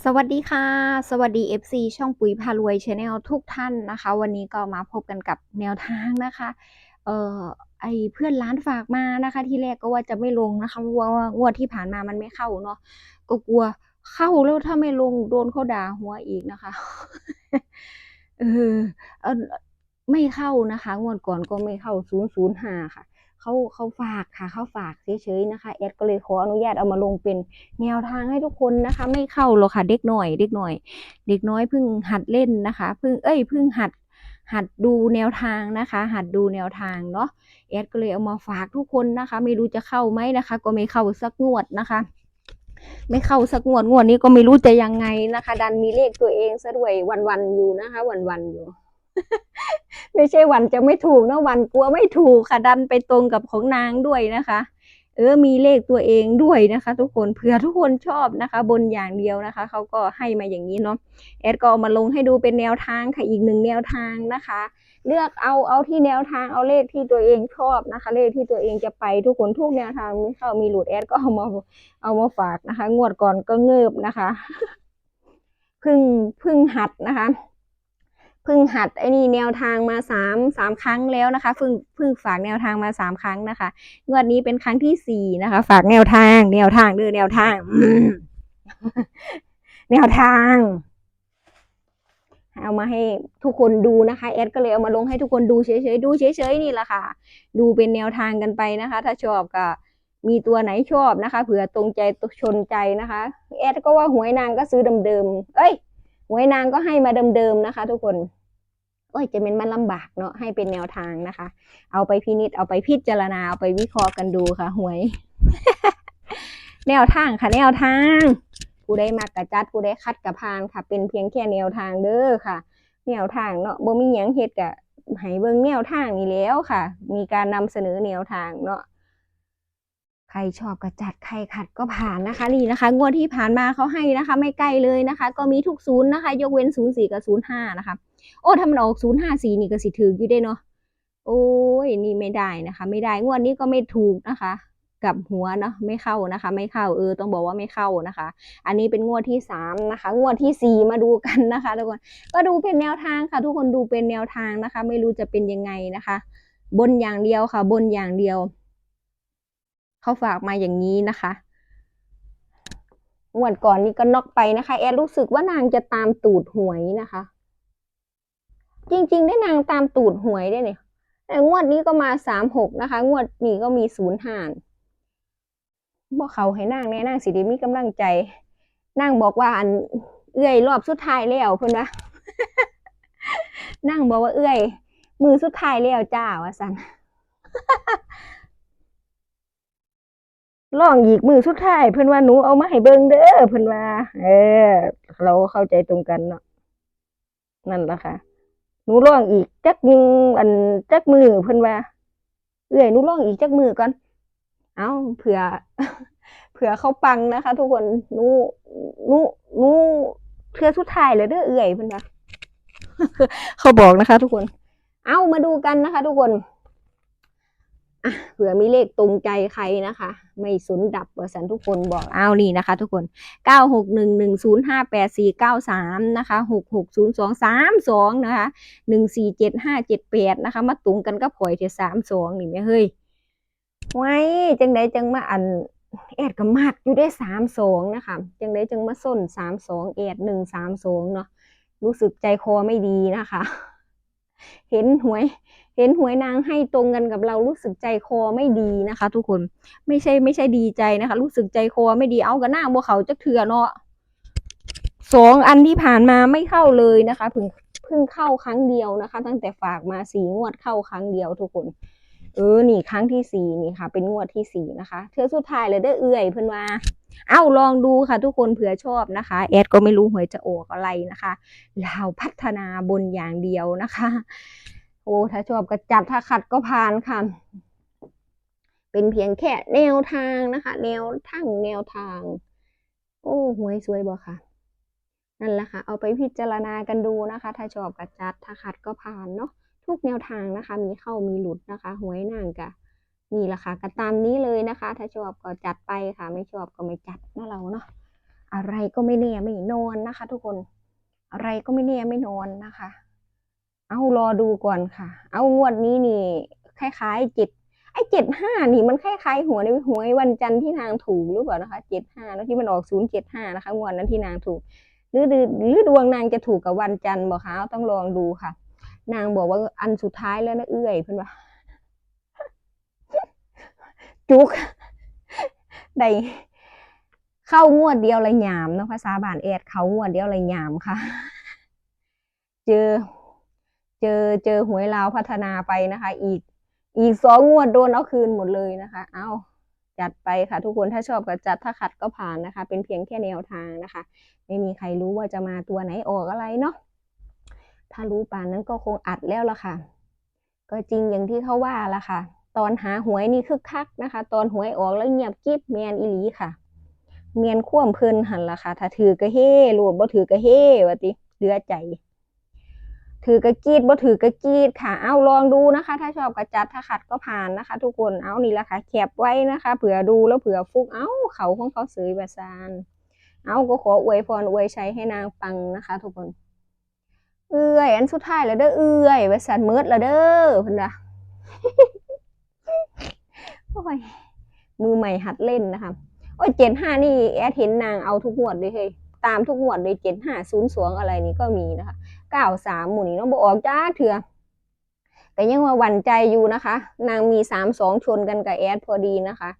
สวัสดีค่ะ สวัสดี FC ช่องปุ๋ยพารวยชาแนลทุกท่านนะคะ วันนี้ก็มาพบกันกับแนวทางนะคะ เอ่อไอเพื่อนร้านฝากมานะคะ ที่แรกก็ว่าจะไม่ลงนะคะว่างวดที่ผ่านมามันไม่เข้าเนาะก็กลัวเข้าแล้วถ้าไม่ลงโดนเขาด่าหัวอีกนะคะเออเออไม่เข้านะคะงวดก่อนก็ไม่เข้าศูนย์ศูนย์ห้าค่ะ เขาเขาฝากค่ะเขาฝากเฉยๆนะคะแอดก็เลยขออนุญาตเอามาลงเป็นแนวทางให้ทุกคนนะคะ ไม่เข้าหรอกค่ะเด็กหน่อย เด็กหน่อย เด็กน้อยเพิ่งหัดเล่นนะคะเพิ่งเอ้ยเพิ่งหัดหัดดูแนวทางนะคะ หัดดูแนวทางเนาะแอดก็เลยเอามาฝากทุกคนนะคะ ไม่รู้จะเข้าไหมนะคะ ก็ไม่เข้าสักงวดนะคะ ไม่เข้าสักงวดงวดนี้ก็ไม่รู้จะยังไงนะคะ ดันมีเลขตัวเองซะด้วยวันๆอยู่นะคะ วันๆอยู่ ไม่ใช่วันจะไม่ถูกนะวันกลัวไม่ถูกค่ะดันไปตรงกับของนางด้วยนะคะ เออมีเลขตัวเองด้วยนะคะ ทุกคนเผื่อทุกคนชอบนะคะ บนอย่างเดียวนะคะเขาก็ให้มาอย่างนี้เนาะแอดก็เอามาลงให้ดูเป็นแนวทางค่ะอีกหนึ่งแนวทางนะคะ เลือกเอาเอาที่แนวทางเอาเลขที่ตัวเองชอบนะคะ เลขที่ตัวเองจะไปทุกคนทุกแนวทางมีเข้ามีหลุดแอดก็เอามาเอามาฝากนะคะ งวดก่อนก็เงิบนะคะพึ่งพึ่งหัดนะคะ เพิ่งหัดไอ้นี่แนวทางมาสามสามครั้งแล้วนะคะเพิ่งเพิ่งฝากแนวทางมาสามครั้งนะคะงวดนี้เป็นครั้งที่สี่นะคะ ฝากแนวทาง แนวทางเด้อแนวทางแนวทาง เอามาให้ทุกคนดูนะคะแอดก็เลยเอามาลงให้ทุกคนดูเฉยๆดูเฉยๆนี่แหละค่ะ ดูเป็นแนวทางกันไปนะคะ ถ้าชอบก็มีตัวไหนชอบนะคะเผื่อตรงใจชนใจนะคะแอดก็ว่าหวยนางก็ซื้อเดิมๆเอ้ย วยนางก็ให้มาเดิมๆนะคะ ทุกคนโอ้ยจะเป็นมันลำบากเนาะให้เป็นแนวทางนะคะ เอาไปพินิจเอาไปพิจารณาเอาไปวิเคราะห์กันดูค่ะหวย แนวทางค่ะ แนวทาง ผู้ได้มากกระจัดผู้ได้คัดกระพานค่ะ เป็นเพียงแค่แนวทางเด้อค่ะ แนวทางเนาะบ่มีหยังเฮ็ดกะให้เบิ่งแนวทางนี่แล้วค่ะ มีการนำเสนอแนวทางเนาะ ใครชอบกระจัดใครขัดก็ผ่านนะคะนี่นะคะ งวดที่ผ่านมาเขาให้นะคะ ไม่ใกล้เลยนะคะ ก็มีทุกศูนย์นะคะ ยกเว้นศูนย์สี่กับศูนย์ห้านะคะ โอ้ถ้ามันออกศูนย์ห้าสี่นี่ก็สิถืออยู่ได้เนาะโอ้ยนี่ไม่ได้นะคะ ไม่ได้งวดนี้ก็ไม่ถูกนะคะกับหัวเนาะไม่เข้านะคะ ไม่เข้าเออต้องบอกว่าไม่เข้านะคะ อันนี้เป็นงวดที่สามนะคะ งวดที่สี่มาดูกันนะคะทุกคนก็ดูเป็นแนวทางค่ะ ทุกคนดูเป็นแนวทางนะคะ ไม่รู้จะเป็นยังไงนะคะ บนอย่างเดียวค่ะ บนอย่างเดียว เขาฝากมาอย่างนี้นะคะงวดก่อนนี้ก็น็อกไปนะคะ แอดรู้สึกว่านางจะตามตูดหวยนะคะ จริงๆ ได้นางตามตูดหวยได้เนี่ยแต่งวดนี้ก็มาสามหกนะคะ งวดนี้ก็มีศูนย์ห้านบอกเขาให้นางแน่นางสิดีมีกำลังใจนางบอกว่าอันเอื้อยรอบสุดท้ายแล้วเพิ่นว่านางบอกว่าเอื้อย มือสุดท้ายแล้วจ้าว่าสัน ลองอีกมือสุดท้ายเพิ่อนว่าหนูเอามาให้เบิ่งเด้อเพิ่อนว่า เออ เราเข้าใจตรงกันเนาะนั่นละค่ะหนูลองอีกจักมืออันจักมือเพิ่อนว่า เอ้ยหนูลองอีกจักมือก่อนเอาเผื่อ เผื่อเขาปังนะคะ ทุกคนหนูหนูหนูเทื่อสุดท้ายเลยเด้อเอ้ยเพิ่อนว่าเขาบอกนะคะ ทุกคน เอามาดูกันนะคะ ทุกคน อะเผื่อมีเลขตรงใจใครนะคะ ไม่สนดับว่าสันทุกคนบอกเอานี่นะคะ ทุกคนเก้าหกหนึ่งหนึ่งศูนย์ห้าแปดสี่เก้าสามนะคะหกหกศูนย์สองสามสองนะคะหนึ่งสี่เจ็ดห้าเจ็ดแปดนะคะ มาตุงกันก็ผอยเทสามสองนี่แม่เฮ้ยไว้จังไดจังมาอันแอดก็มากอยู่ได้สามสองนะคะจังไดจังมาส้นสามสองแอดหนึ่งสามสองเนาะรู้สึกใจคอไม่ดีนะคะ เห็นหวย เห็นหวยนางให้ตรงกันกับเรารู้สึกใจคอไม่ดีนะคะ ทุกคนไม่ใช่ไม่ใช่ดีใจนะคะ รู้สึกใจคอไม่ดีเอากับหน้าบัวเขาจักเถื่อเนาะสองอันที่ผ่านมาไม่เข้าเลยนะคะเพิ่งเพิ่งเข้าครั้งเดียวนะคะ ตั้งแต่ฝากมาสี่งวดเข้าครั้งเดียวทุกคน เออนี่ครั้งที่สี่นี่ค่ะ เป็นงวดที่สี่นะคะเธอสุดท้ายเลยได้เอื่อยเพิ่นว่าเอ้าลองดูค่ะ ทุกคนเผื่อชอบนะคะ แอดก็ไม่รู้หวยจะออกอะไรนะคะเราพัฒนาบนอย่างเดียวนะคะ โอ้ถ้าชอบก็จัดถ้าขัดก็ผ่านค่ะ เป็นเพียงแค่แนวทางนะคะ แนวทางแนวทาง โอ้หวยสวยบ่ค่ะ นั่นแหละค่ะ เอาไปพิจารณากันดูนะคะ ถ้าชอบก็จัดถ้าขัดก็ผ่านเนาะทุกแนวทางนะคะ มีเข้ามีหลุดนะคะหวยนางกะนี่แหละค่ะก็ตามนี้เลยนะคะ ถ้าชอบก็จัดไปค่ะ ไม่ชอบก็ไม่จัดนะเราเนาะอะไรก็ไม่แน่ไม่นอนนะคะ ทุกคนอะไรก็ไม่แน่ไม่นอนนะคะ เอารอดูก่อนค่ะ เอางวดนี้นี่ คล้ายๆเจ็ดไอ้เจ็ดห้านี่มันคล้ายๆหัวในหวยวันจันทร์ที่นางถูกหรือเปล่านะคะเจ็ดห้าแล้วที่มันออกศูนย์เจ็ดห้านะคะงวดนั้นที่นางถูกหรือหรือดวงนางจะถูกกับวันจันทร์บอกคะเอาต้องลองดูค่ะ นางบอกว่าอันสุดท้ายแล้วนะเอื้อยเพื่อนว่าจุกได้เข้างวดเดียวเลยหยามนะภาษาบานแอดเข้างวดเดียวเลยหยามค่ะ เจอ เจอเจอหวยลาวพัฒนาไปนะคะ อีกอีกสองงวดโดนเอาคืนหมดเลยนะคะ เอาจัดไปค่ะ ทุกคนถ้าชอบก็จัดถ้าขัดก็ผ่านนะคะ เป็นเพียงแค่แนวทางนะคะ ไม่มีใครรู้ว่าจะมาตัวไหนออกอะไรเนาะถ้ารู้ป่านนั้นก็คงอัดแล้วละค่ะ ก็จริงอย่างที่เขาว่าละค่ะ ตอนหาหวยนี่คึกคักนะคะ ตอนหวยออกแล้วเงียบกิ๊บแมนอีหลีค่ะเมียนคว่ำเพลินหันละค่ะ ถ้าถือกระเฮ่รวบบ่ถือกระเฮ่วะติเหลือใจ ถือกระกีดบ่ถือกระกีดค่ะ เอาลองดูนะคะ ถ้าชอบกระจัดถ้าขัดก็ผ่านนะคะ ทุกคนเอานี่ละค่ะแคบไว้นะคะเผื่อดูแล้วเผื่อฟุกเอาเขาของเขาเสยบาซานเอาก็ขออวยพรอวยชัยให้นางปังนะคะ ทุกคน เอื้อย อันสุดท้ายแล้วเด้อเอื้อยบาซานเมิดแล้วเด้อเพิ่อนว่าโอ้ยมือใหม่หัดเล่นนะคะโอ้ยเจ็ดห้านี่แอดเห็นนางเอาทุกงวดเลยเฮ้ยตามทุกงวดเลยเจ็ดห้าศูนย์สวงอะไรนี่ก็มีนะคะ เก้าสามหมู่นี้น้องบออกจ้าเถื่อแต่ยังว่าหวั่นใจอยู่นะคะ นางมีสามสองชนกันกับแอดพอดีนะคะ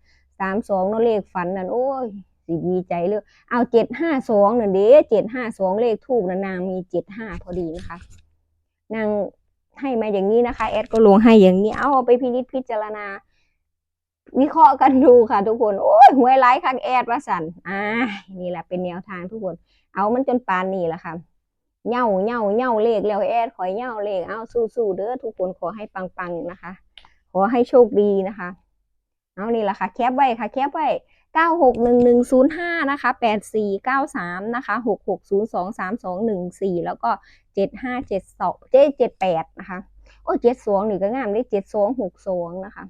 สามสองนั่นเลขฝันนั่นโอ้ยสิดีใจเลยเอาเจ็ดห้าสองนั่นเด้เจ็ดห้าสองเลขทูบนะนางมีเจ็ดห้าพอดีนะคะ นางให้มาอย่างนี้นะคะแอดก็ลงให้อย่างนี้เอาไปพินิจพิจารณา วิเคราะห์กันดูค่ะ ทุกคนโอ้ยหวยไลค์คักแอดว่าสันอ่านี่แหละเป็นแนวทางทุกคน เอามันจนปานนี่แหละค่ะ เหย่าเหย่าเหย่าเลขแล้วแอดขอเหย่าเลขเอาสู้ๆเด้อทุกคนขอให้ปังๆนะคะ ขอให้โชคดีนะคะ เอานี่แหละค่ะ แคปไว้ค่ะ แคปไว้เก้าหกหนึ่งหนึ่งศูนย์ห้านะคะแปดสี่เก้าสามนะคะหกหกศูนย์สองสามสองหนึ่งสี่แล้วก็เจ็ดห้าเจ็ดสองเจ็ดเจ็ดแปดนะคะ โอ้เจ็ดสองหนี่งก็งามได้เจ็ดสองหกสองนะคะ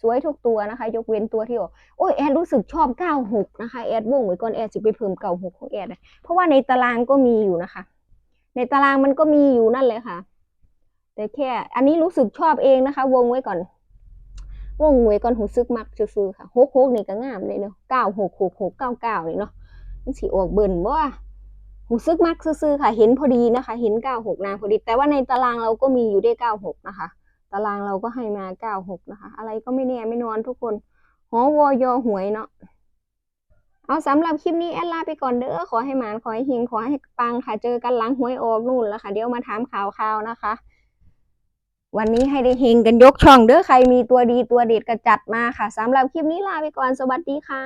สวยทุกตัวนะคะ ยกเว้นตัวที่ออกโอ้ยแอดรู้สึกชอบ96นะคะ แอดวงไว้ก่อนแอดจะไปเพิ่ม96ของแอดเพราะว่าในตารางก็มีอยู่นะคะ ในตารางมันก็มีอยู่นั่นเลยค่ะ แต่แค่ อันนี้รู้สึกชอบเองนะคะ วงไว้ก่อน วงไว้ก่อนหูซึกมักซื่อค่ะ66นี่ก็งามเลยเนาะ9666 99นี่เนาะมันสิออกเบิ่นบ่ว่าหูซึกมักซื่อค่ะ เห็นพอดีนะคะ เห็น96นางพอดี แต่ว่าในตารางเราก็มีอยู่ได้96นะคะ ตารางเราก็ให้มา96นะคะ อะไรก็ไม่แน่ไม่นอนทุกคนหอวอยอหวยเนาะ เอาสำหรับคลิปนี้แอดลาไปก่อนเด้อขอให้หมานขอให้เฮงขอให้ปังค่ะเจอกันหลังหวยออกนู่นแล้วค่ะ เดี๋ยวมาถามข่าวข่าวนะคะ วันนี้ให้ได้เฮงกันยกช่องเด้อใครมีตัวดีตัวเด็ดก็จัดมาค่ะสำหรับคลิปนี้ลาไปก่อนสวัสดีค่ะ